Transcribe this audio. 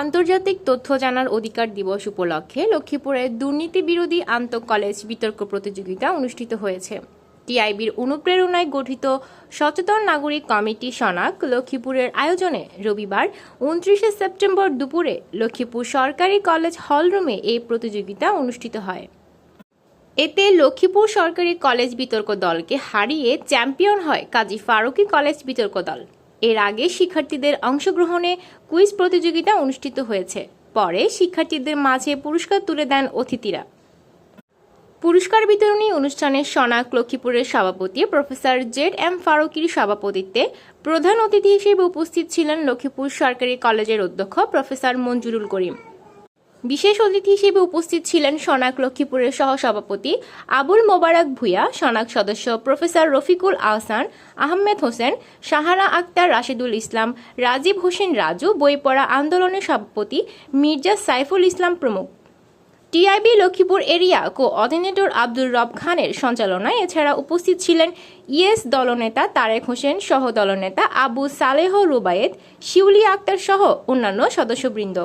আন্তর্জাতিক তথ্য জানার অধিকার দিবস উপলক্ষে লক্ষ্মীপুরে দুর্নীতি বিরোধী আন্তঃ কলেজ বিতর্ক প্রতিযোগিতা অনুষ্ঠিত হয়েছে। টিআইবির অনুপ্রেরণায় গঠিত সচেতন নাগরিক কমিটি সনাক লক্ষ্মীপুরের আয়োজনে রবিবার উনত্রিশে সেপ্টেম্বর দুপুরে লক্ষ্মীপুর সরকারি কলেজ হলরুমে এই প্রতিযোগিতা অনুষ্ঠিত হয়। এতে লক্ষ্মীপুর সরকারি কলেজ বিতর্ক দলকে হারিয়ে চ্যাম্পিয়ন হয় কাজী ফারুকি কলেজ বিতর্ক দল। এর আগে শিক্ষার্থীদের অংশগ্রহণে কুইজ প্রতিযোগিতা অনুষ্ঠিত হয়েছে। পরে শিক্ষার্থীদের মাঝে পুরস্কার তুলে দেন অতিথিরা। পুরস্কার বিতরণী অনুষ্ঠানে সনাক লক্ষ্মীপুরের সভাপতি প্রফেসর জেড এম ফারুকির সভাপতিত্বে প্রধান অতিথি হিসেবে উপস্থিত ছিলেন লক্ষ্মীপুর সরকারি কলেজের অধ্যক্ষ প্রফেসর মঞ্জুরুল করিম। বিশেষ অতিথি হিসেবে উপস্থিত ছিলেন সনাক লক্ষ্মীপুরের সহসভাপতি আবুল মোবারক ভুইয়া সনাক সদস্য প্রফেসর রফিকুল আহসান, আহমেদ হোসেন সাহারা আক্তার রাশেদুল ইসলাম, রাজীব হোসেন রাজু, বইপড়া আন্দোলনের সভাপতি মির্জা সাইফুল ইসলাম প্রমুখ। TIB Lakshmipur area co coordinator Abdur Rob খানের সঞ্চালনায় এছাড়া উপস্থিত ছিলেন ইএস দলনেতা তারেক হোসেন, সহ দলনেতা আবু সালেহ রুবায়েত, শিউলি আক্তার সহ অন্যান্য সদস্যবৃন্দ।